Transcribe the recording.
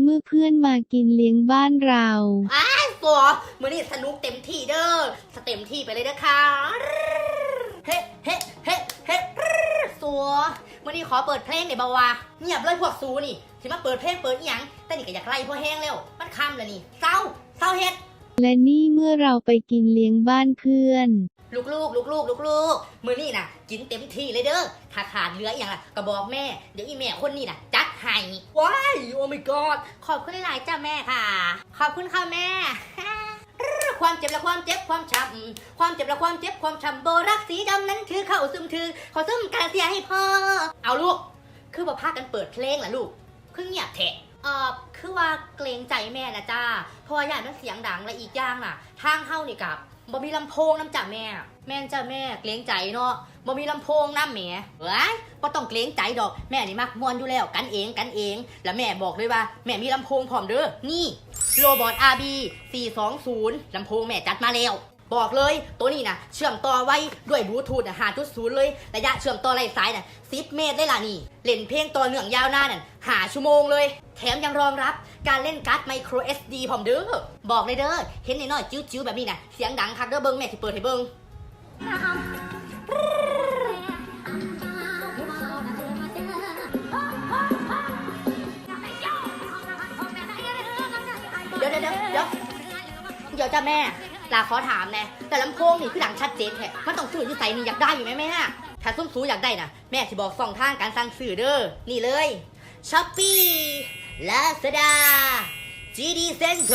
เมื่อเพื่อนมากินเลี้ยงบ้านเรา อ้ายสัวมือนี่สนุกเต็มที่เด้อสเต็มที่ไปเลยนะคะเฮ้เฮ้เฮ้เฮ้สัวมือนี่ขอเปิดเพลงในอยบาวาเงียบเลยพวกซูนี่ที่มาเปิดเพลงเปิดอหยังแต่นี่ก็อยากไล่พวกแห้งแล้วมันค่ำแล้วนี่เศร้าเศร้าเฮ็ดและนี่เมื่อเราไปกินเลี้ยงบ้านเพื่อน ลูกลูกลูกลูกลูกลูกมือนี่นะกินเต็มที่เลยเด้อถ้าขาดเหลืออหย่างล่ะก็บอกแม่ เดี๋ยวอีแม่คนนี้นะจัด ให้ว้ายโอ้ my god ขอบคุณหลายๆจ้าแม่ค่ะ ขอบคุณค่ะแม่ ความเจ็บและความเจ็บความช้ำความเจ็บและความเจ็บความช้ำโบรักสีดำนั้นคือเข้าซึมถือขอซึมการเสียให้พ่อ เอาลูก คือบ่พากันเปิดเพลงล่ะลูกคือเงียบแทะเอ่อคือว่าเกรงใจแม่นะจ้าเพราะว่าอย่างมันเสียงดังและอีกอย่างน่ะ ทางเฮานี่กับ บ่มีลำโพงน้ำจ้าแม่ แม่นจ้าแม่เกรงใจเนาะบ่มีลำโพงน้ำแหมเอ้ยบ่ต้องเกรงใจดอกแม่นี่มักมวนอยู่แล้วกันเองกันเอง แล้วแม่บอกเลยว่า แม่มีลำโพงพร้อมเด้อนี่โรบอท RB 420ลำโพงแม่จัดมาแล้วบอกเลยตัวนี้นะเชื่อมต่อไว้ด้วยบลูทูธหาจุดศูนย์เลย ระยะเชื่อมต่อไร้สายน่ะ10เมตรได้ล่ะนี่ เล่นเพลงต่อเนื่องยาวนานนั่นหาชั่วโมงเลย แถมยังรองรับ การเล่นการ์ดไมโคร SD พร้อมเด้อ บอกเลยเด้อ เห็นน้อยๆจิ้วๆ แบบนี้นะเสียงดังคักเด้อเบิ้งแม่ที่เปิดให้เบิ้งเดี๋ยวเดี๋ยวเดี๋ยวเดี๋ยวเดี๋ยวจ้าแม่ลาขอถามแน่แต่ลำโพงนี่คือดังชัดเจนแท้มันต้องซื้อที่ใส่นี่อยากได้อยู่ไหมแม่ถ้าส้มสูอยากได้นะแม่ที่บอกสองทางการสั่งซื้อเด้อนี่เลยช้อปปี้ ลาซ